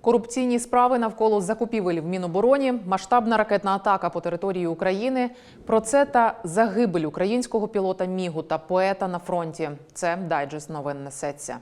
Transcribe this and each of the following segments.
Корупційні справи навколо закупівель в Мінобороні, масштабна ракетна атака по території України. Про це та загибель українського пілота Мігу та поета на фронті. Це дайджест новин несеться.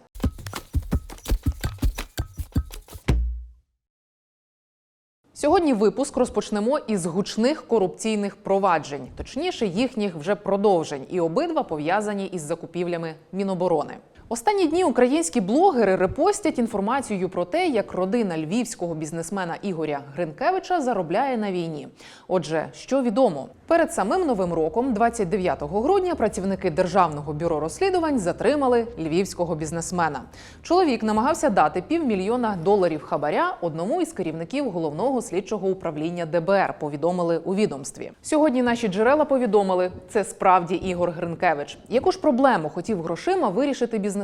Сьогодні випуск розпочнемо із гучних корупційних проваджень, точніше, їхніх вже продовжень, і обидва пов'язані із закупівлями Міноборони. Останні дні українські блогери репостять інформацію про те, як родина львівського бізнесмена Ігоря Гринкевича заробляє на війні. Отже, що відомо, перед самим новим роком, 29 грудня, працівники державного бюро розслідувань затримали львівського бізнесмена. Чоловік намагався дати півмільйона доларів хабаря одному із керівників головного слідчого управління ДБР. Повідомили у відомстві. Сьогодні наші джерела повідомили, це справді Ігор Гринкевич. Яку ж проблему хотів грошима вирішити бізнесмен?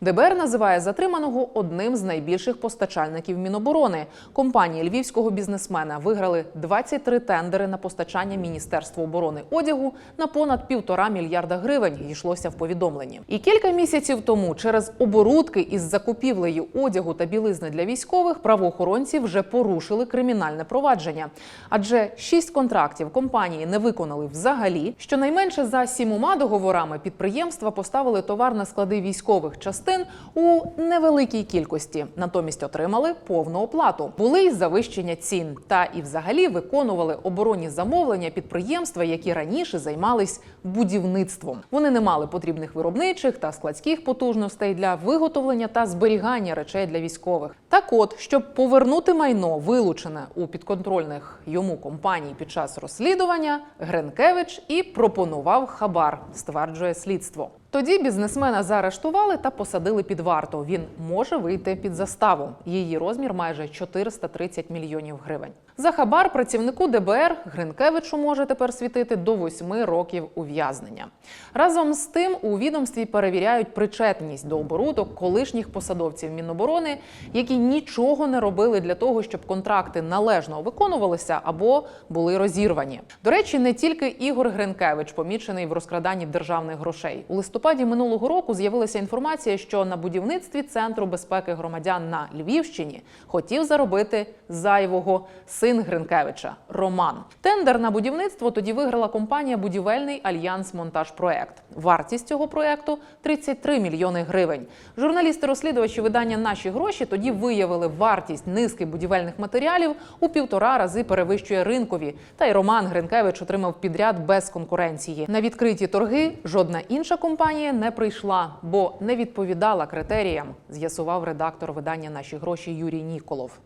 ДБР називає затриманого одним з найбільших постачальників Міноборони. Компанії львівського бізнесмена виграли 23 тендери на постачання Міністерства оборони одягу на понад півтора мільярда гривень. Йшлося в повідомленні. І кілька місяців тому через оборудки із закупівлею одягу та білизни для військових правоохоронці вже порушили кримінальне провадження. Адже шість контрактів компанії не виконали взагалі. Щонайменше за сімома договорами підприємства поставили товар на склади військових частин у невеликій кількості, натомість отримали повну оплату. Були й завищення цін, та і взагалі виконували оборонні замовлення підприємства, які раніше займались будівництвом. Вони не мали потрібних виробничих та складських потужностей для виготовлення та зберігання речей для військових. Так, от, щоб повернути майно, вилучене у підконтрольних йому компаній під час розслідування, Гренкевич і пропонував хабар, стверджує слідство. Тоді бізнесмена заарештували та посадили під варту. Він може вийти під заставу. Її розмір майже 430 мільйонів гривень. За хабар працівнику ДБР Гринкевичу може тепер світити до 8 років ув'язнення. Разом з тим у відомстві перевіряють причетність до оборудок колишніх посадовців Міноборони, які нічого не робили для того, щоб контракти належно виконувалися або були розірвані. До речі, не тільки Ігор Гринкевич помічений в розкраданні державних грошей. У листопаді минулого року з'явилася інформація, що на будівництві центру безпеки громадян на Львівщині хотів заробити зайвого син Гринкевича Роман. Тендер на будівництво тоді виграла компанія Будівельний альянс Монтажпроект. Вартість цього проекту 33 мільйони гривень. Журналісти-розслідувачі видання Наші гроші тоді виявили вартість низки будівельних матеріалів у півтора рази перевищує ринкові. Та й Роман Гринкевич отримав підряд без конкуренції. На відкриті торги жодна інша компанія не прийшла, бо не відповідала критеріям. З'ясував редактор видання Наші гроші Юрій Ніколов.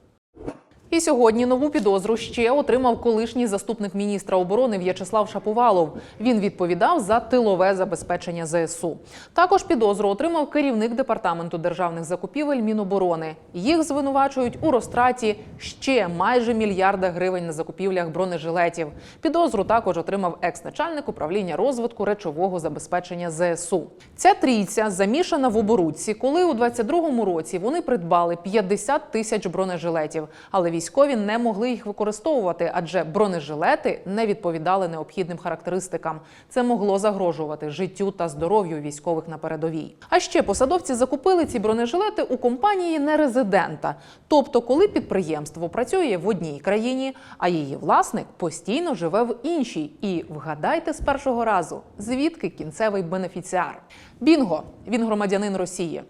І сьогодні нову підозру ще отримав колишній заступник міністра оборони В'ячеслав Шаповалов. Він відповідав за тилове забезпечення ЗСУ. Також підозру отримав керівник департаменту державних закупівель Міноборони. Їх звинувачують у розтраті ще майже мільярда гривень на закупівлях бронежилетів. Підозру також отримав екс-начальник управління розвитку речового забезпечення ЗСУ. Ця трійця замішана в оборудці, коли у 22-му році вони придбали 50 тисяч бронежилетів, але військові не могли їх використовувати, адже бронежилети не відповідали необхідним характеристикам. Це могло загрожувати життю та здоров'ю військових на передовій. А ще посадовці закупили ці бронежилети у компанії нерезидента, тобто, коли підприємство працює в одній країні, а її власник постійно живе в іншій. І вгадайте з першого разу, звідки кінцевий бенефіціар. Бінго, він громадянин Росії.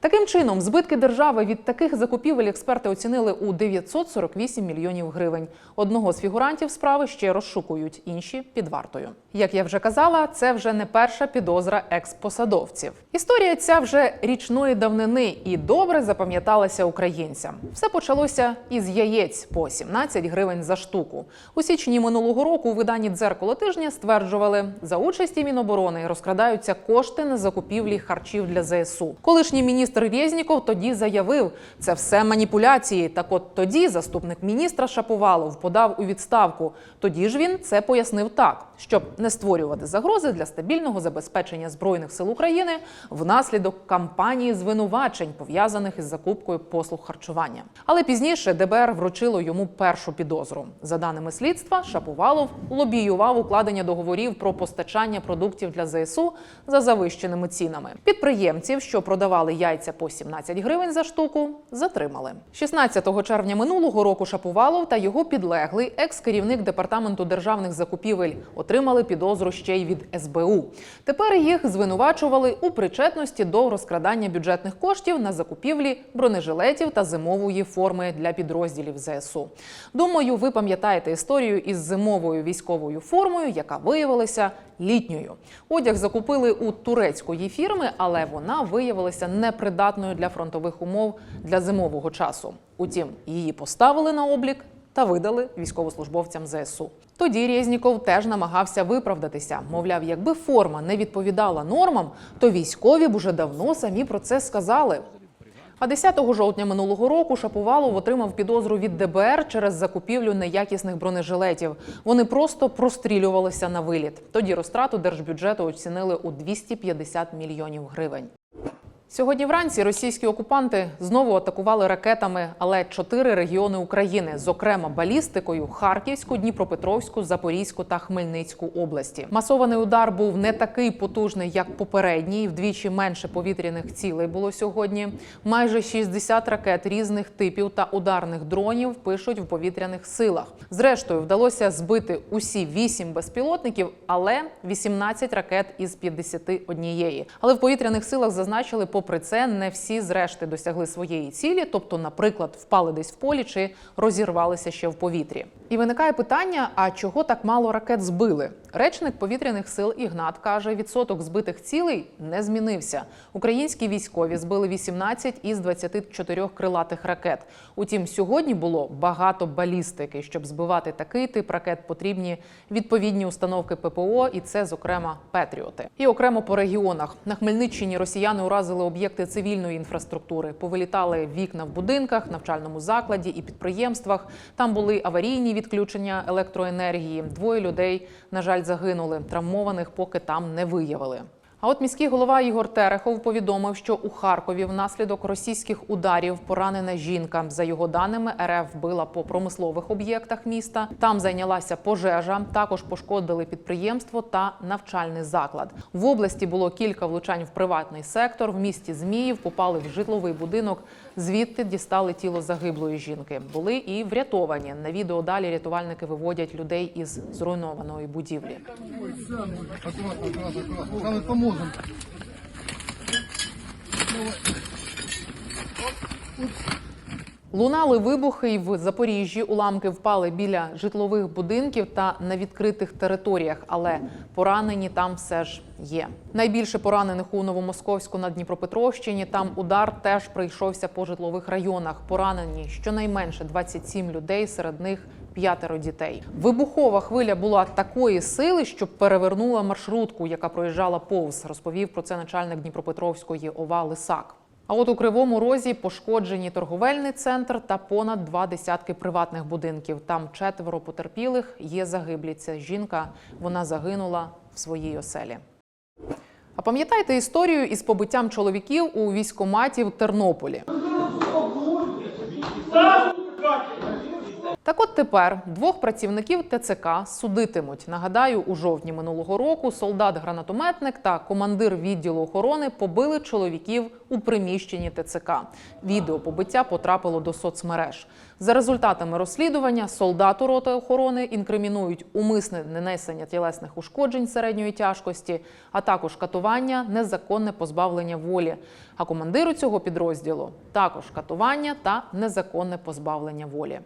Таким чином, збитки держави від таких закупівель експерти оцінили у 948 мільйонів гривень. Одного з фігурантів справи ще розшукують, інші під вартою. Як я вже казала, це вже не перша підозра експосадовців. Історія ця вже річної давнини і добре запам'яталася українцям. Все почалося із яєць по 17 гривень за штуку. У січні минулого року у виданні дзеркало тижня стверджували, за участі Міноборони розкрадаються кошти на закупівлі харчів для ЗСУ. Колишній міністр Резніков тоді заявив, це все маніпуляції. Так от тоді заступник міністра Шаповалов подав у відставку. Тоді ж він це пояснив так, щоб не створювати загрози для стабільного забезпечення збройних сил України внаслідок кампанії звинувачень, пов'язаних із закупкою послуг харчування. Але пізніше ДБР вручило йому першу підозру. За даними слідства, Шаповалов лобіював укладення договорів про постачання продуктів для ЗСУ за завищеними цінами. Підприємців, що продавали яйця яйця по 17 гривень за штуку, затримали. 16 червня минулого року Шапувалов та його підлеглий, екс-керівник департаменту державних закупівель, отримали підозру ще й від СБУ. Тепер їх звинувачували у причетності до розкрадання бюджетних коштів на закупівлі бронежилетів та зимової форми для підрозділів ЗСУ. Думаю, ви пам'ятаєте історію із зимовою військовою формою, яка виявилася літньою. Одяг закупили у турецької фірми, але вона виявилася непридатною для фронтових умов для зимового часу. Утім, її поставили на облік та видали військовослужбовцям ЗСУ. Тоді Резніков теж намагався виправдатися. Мовляв, якби форма не відповідала нормам, то військові б уже давно самі про це сказали. А 10 жовтня минулого року Шаповалов отримав підозру від ДБР через закупівлю неякісних бронежилетів. Вони просто прострілювалися на виліт. Тоді розтрату держбюджету оцінили у 250 мільйонів гривень. Сьогодні вранці російські окупанти знову атакували ракетами, але чотири регіони України, зокрема балістикою Харківську, Дніпропетровську, Запорізьку та Хмельницьку області. Масований удар був не такий потужний, як попередній. Вдвічі менше повітряних цілей було сьогодні. Майже 60 ракет різних типів та ударних дронів пишуть в повітряних силах. Зрештою, вдалося збити усі 8 безпілотників, але 18 ракет із 51. Але в повітряних силах зазначили, попри це, не всі зрешти досягли своєї цілі, тобто, наприклад, впали десь в полі чи розірвалися ще в повітрі. І виникає питання: а чого так мало ракет збили? Речник повітряних сил Ігнат каже, відсоток збитих цілей не змінився. Українські військові збили 18 із 24 крилатих ракет. Утім, сьогодні було багато балістики. Щоб збивати такий тип ракет, потрібні відповідні установки ППО, і це, зокрема, Петріоти. І окремо по регіонах на Хмельниччині росіяни уразили об'єкти цивільної інфраструктури, повилітали вікна в будинках, навчальному закладі і підприємствах. Там були аварійні відключення електроенергії. Двоє людей, на жаль, загинули. Травмованих поки там не виявили. А от міський голова Ігор Терехов повідомив, що у Харкові внаслідок російських ударів поранена жінка. За його даними, РФ вбила по промислових об'єктах міста. Там зайнялася пожежа. Також пошкодили підприємство та навчальний заклад. В області було кілька влучань в приватний сектор. В місті Зміїв попали в житловий будинок. Звідти дістали тіло загиблої жінки. Були і врятовані. На відео далі рятувальники виводять людей із зруйнованої будівлі. Поможем. Лунали вибухи і в Запоріжжі. Уламки впали біля житлових будинків та на відкритих територіях, але поранені там все ж є. Найбільше поранених у Новомосковську на Дніпропетровщині. Там удар теж прийшовся по житлових районах. Поранені щонайменше 27 людей, серед них п'ятеро дітей. Вибухова хвиля була такої сили, що перевернула маршрутку, яка проїжджала повз. Розповів про це начальник Дніпропетровської ОВА Лисак. А от у Кривому Розі пошкоджені торговельний центр та понад два десятки приватних будинків. Там четверо потерпілих є загиблі. Ця жінка вона загинула в своїй оселі. А пам'ятаєте історію із побиттям чоловіків у військкоматі в Тернополі? Так от тепер двох працівників ТЦК судитимуть. Нагадаю, у жовтні минулого року солдат-гранатометник та командир відділу охорони побили чоловіків у приміщенні ТЦК. Відео побиття потрапило до соцмереж. За результатами розслідування солдату роти охорони інкримінують умисне нанесення тілесних ушкоджень середньої тяжкості, а також катування, незаконне позбавлення волі. А командиру цього підрозділу також катування та незаконне позбавлення волі.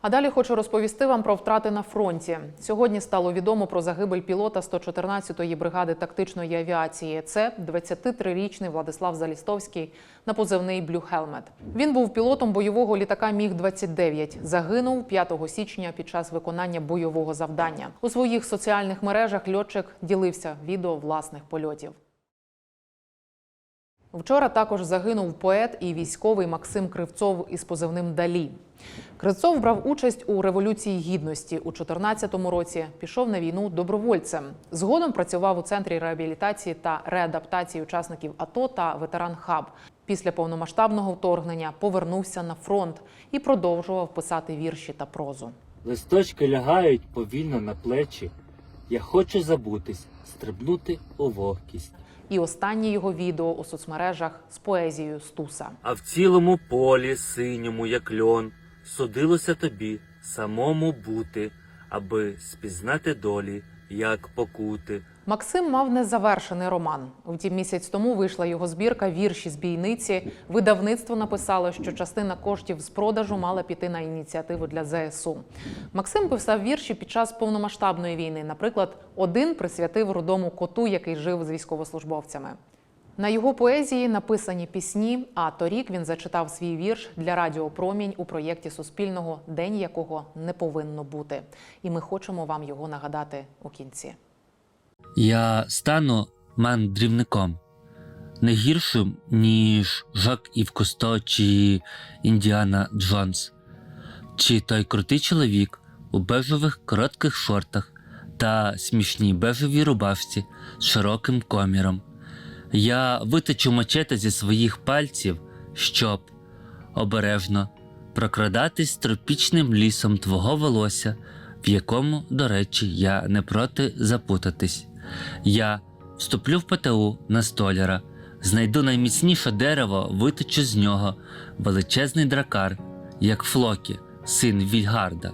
А далі хочу розповісти вам про втрати на фронті. Сьогодні стало відомо про загибель пілота 114-ї бригади тактичної авіації. Це 23-річний Владислав Залістовський на позивний Блю Хелмет. Він був пілотом бойового літака Міг 29 Загинув 5 січня під час виконання бойового завдання. У своїх соціальних мережах льотчик ділився відео власних польотів. Вчора також загинув поет і військовий Максим Кривцов із позивним Далі. Кривцов брав участь у революції гідності у 2014 році. Пішов на війну добровольцем. Згодом працював у центрі реабілітації та реадаптації учасників АТО та ветеран Хаб. Після повномасштабного вторгнення повернувся на фронт і продовжував писати вірші та прозу. Листочки лягають повільно на плечі. Я хочу забутись, стрибнути у вогкість. І останнє його відео у соцмережах з поезією Стуса. А в цілому полі синьому, як льон, судилося тобі самому бути, аби спізнати долі, як покути. Максим мав незавершений роман. Втім, місяць тому вийшла його збірка Вірші з бійниці. Видавництво написало, що частина коштів з продажу мала піти на ініціативу для ЗСУ. Максим писав вірші під час повномасштабної війни. Наприклад, один присвятив рудому коту, який жив з військовослужбовцями. На його поезії написані пісні. А торік він зачитав свій вірш для Радіо Промінь у проєкті Суспільного, день якого не повинно бути. І ми хочемо вам його нагадати у кінці. Я стану мандрівником не гіршим, ніж Жак Ів Кусто чи Індіана Джонс, чи той крутий чоловік у бежевих коротких шортах та смішній бежевій рубашці з широким коміром. Я виточу мачете зі своїх пальців, щоб обережно прокрадатись тропічним лісом твого волосся, в якому, до речі, я не проти запутатись. Я вступлю в ПТУ на столяра, знайду найміцніше дерево, виточу з нього величезний дракар, як Флокі, син Вільгарда,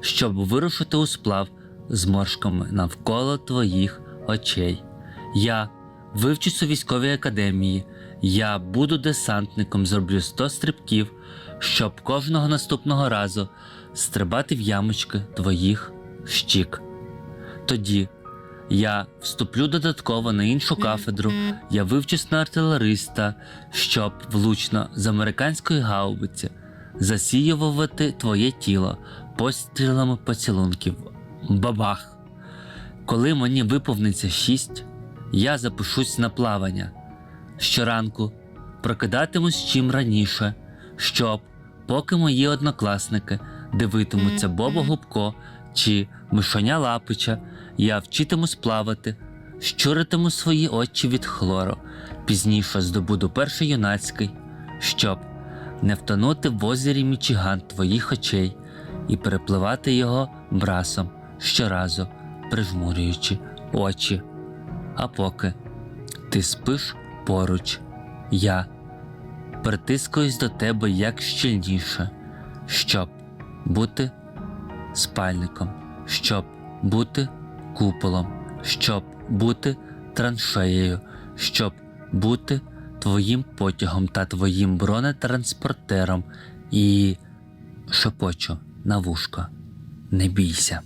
щоб вирушити у сплав з моршками навколо твоїх очей. Я вивчусь у військовій академії, я буду десантником, зроблю 100 стрибків, щоб кожного наступного разу стрибати в ямочки твоїх щік. Тоді я вступлю додатково на іншу кафедру, я вивчусь на артилериста, щоб влучно з американської гаубиці засіювати твоє тіло пострілами поцілунків. Бабах! Коли мені виповниться шість, я запишусь на плавання. Щоранку прокидатимусь чим раніше, щоб, поки мої однокласники дивитимуться Боба Губко чи Мишоня Лапича, я вчитимусь плавати, щуритиму свої очі від хлору, пізніше здобуду перший юнацький, щоб не втонути в озері Мічиган твоїх очей і перепливати його брасом щоразу, прижмурюючи очі. А поки ти спиш поруч, я притискуюсь до тебе як щільніше, щоб бути спальником, щоб бути куполом, щоб бути траншеєю, щоб бути твоїм потягом та твоїм бронетранспортером і шепочу на вушко. Не бійся.